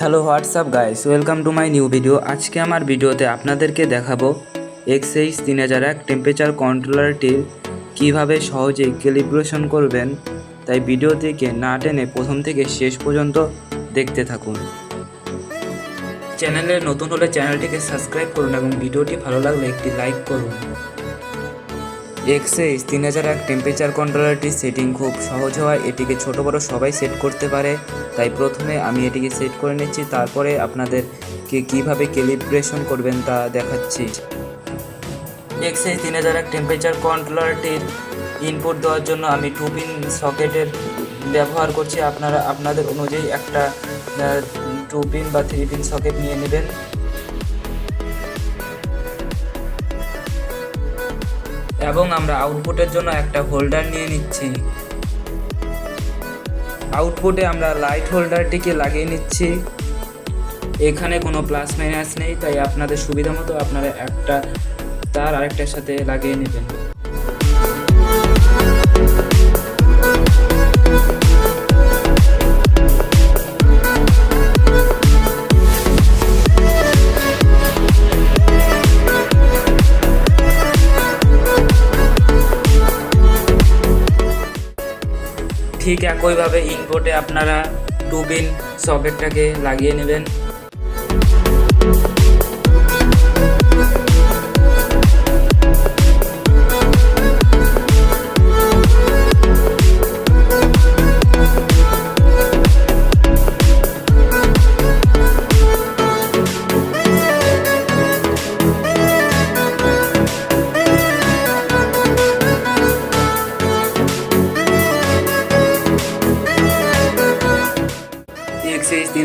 Hello WhatsApp guys, welcome to my new video. আজকে আমার ভিডিওতে আপনাদেরকে দেখাবো এক্সএইচ তিন হাজার এক টেম্পারেচার কন্ট্রোলারটির কীভাবে সহজেই ক্যালিব্রেশন করবেন। তাই ভিডিওটিকে না টেনে প্রথম থেকে শেষ পর্যন্ত দেখতে থাকুন। চ্যানেলে নতুন হলে চ্যানেলটিকে সাবস্ক্রাইব করুন এবং ভিডিওটি ভালো লাগলে একটি লাইক করুন। এক্সএইচ তিন হাজার এক টেম্পারেচার কন্ট্রোলারটির সেটিং খুব সহজ হওয়ায় এটিকে ছোট বড় সবাই সেট করতে পারে। তাই প্রথমে আমি এটিকে সেট করে নিচ্ছি, তারপরে আপনাদেরকে কীভাবে ক্যালিব্রেশন করবেন তা দেখাচ্ছি। এক্সএইচ তিন হাজার এক টেম্পারেচার কন্ট্রোলারটির ইনপুট দেওয়ার জন্য আমি টু পিন সকেটের ব্যবহার করছি। আপনারা, আপনাদের অনুযায়ী একটা টু পিন বা থ্রি পিন সকেট নিয়ে নেবেন। এবং আমরা আউটপুটের জন্য একটা হোল্ডার নিয়ে নিচ্ছি। আউটপুটে আমরা লাইট হোল্ডারটিকে লাগিয়ে নিচ্ছি। এখানে কোনো প্লাস মাইনাস নেই, তাই আপনাদের সুবিধা মতো আপনারা একটা, তার আরেকটার সাথে লাগিয়ে নেবেন। ঠিক একইভাবে ইনপোর্টে আপনারা টু পিন সকেটটাকে লাগিয়ে নেবেন।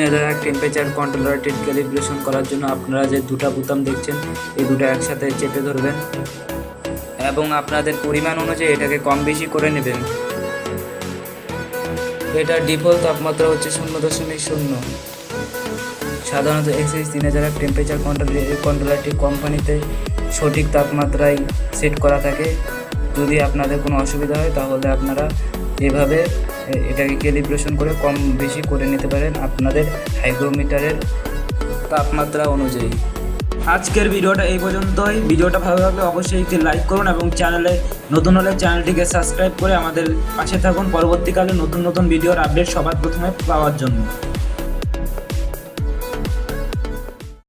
হাজার এক টেম্পারেচার কন্ট্রোলারটির ক্যালিব্রেশন করার জন্য আপনারা যে দুটা বোতাম দেখছেন, এই দুটো একসাথে চেপে ধরবেন। এবং আপনাদের পরিমাণ অনুযায়ী এটাকে কম বেশি করে নেবেন। এটার ডিফল্ট তাপমাত্রা হচ্ছে শূন্য দশমিক শূন্য। সাধারণত এক্সএইচ তিন হাজার টেম্পারেচার কন্ট্রোল কন্ট্রোলারটি কোম্পানিতে সঠিক তাপমাত্রায় সেট করা থাকে। যদি আপনাদের কোনো অসুবিধা হয়, তাহলে আপনারা এভাবে এটাকে ক্যালিব্রেশন করে কম বেশি করে নিতে পারেন আপনাদের হাইগ্রোমিটারের তাপমাত্রা অনুযায়ী। আজকের ভিডিওটা এই পর্যন্তই। ভিডিওটা ভালো লাগলে অবশ্যই একটি লাইক করুন এবং চ্যানেলে নতুন হলে চ্যানেলটিকে সাবস্ক্রাইব করে আমাদের পাশে থাকুন। পরবর্তীকালে নতুন নতুন ভিডিওর আপডেট সবার প্রথমে পাওয়ার জন্য।